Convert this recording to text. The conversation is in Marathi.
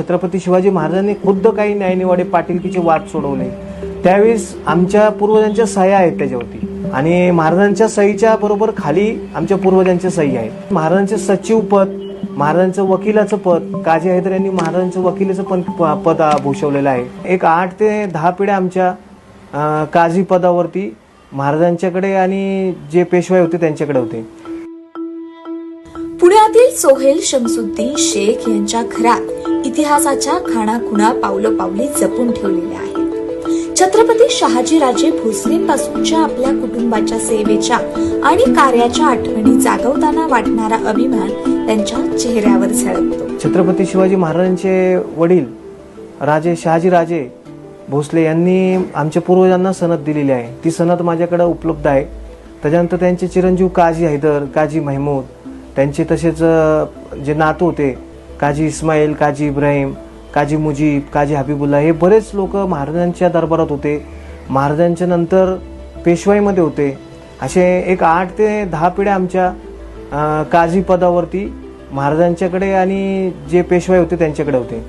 छत्रपती शिवाजी महाराजांनी खुद्द काही न्यायनिवाडे पाटीलकीचे वाद सोडवले. त्यावेळेस आमच्या पूर्वजांच्या सह्या आहेत त्याच्यावरती. आणि महाराजांच्या सहीच्या बरोबर खाली आमच्या पूर्वजांच्या सही आहेत. महाराजांचे सचिव पद महाराजांचं वकिलाचं पद काजी हैदर यांनी महाराजांचं वकिलाचं पण पद भूषवलेलं आहे. एक आठ ते दहा पिढ्या आमच्या काजी पदावरती महाराजांच्याकडे आणि जे पेशवाई होते त्यांच्याकडे होते. पुण्यातील सोहेल शमसुद्दीन शेख यांच्या घरात इतिहासाच्या खाणाखुणा पावलं पावली जपून ठेवलेल्या आहेत. छत्रपती शहाजीराजे भोसलेंपासूनच्या आपल्या कुटुंबाच्या सेवेच्या आणि कार्याच्या आठवणी जागवताना वाटणारा अभिमान त्यांच्या चेहऱ्यावर झळकतो. छत्रपती शिवाजी महाराजांचे वडील राजे शहाजीराजे भोसले यांनी आमच्या पूर्वजांना सनद दिलेली आहे. ती सनद माझ्याकडे उपलब्ध आहे. त्याच्यानंतर त्यांचे चिरंजीव काजी हैदर काजी महमूद त्यांचे तसेच जे नातू होते काजी इस्माईल काजी इब्राहिम काजी मुजीब काजी हबीबुल्ला हे बरेच लोक महाराजांच्या दरबारात होते. महाराजांच्या नंतर पेशवाईमध्ये होते. असे एक आठ ते दहा पिढ्या आमच्या काजी पदावरती महाराजांच्याकडे आणि जे पेशवाई होते त्यांच्याकडे होते.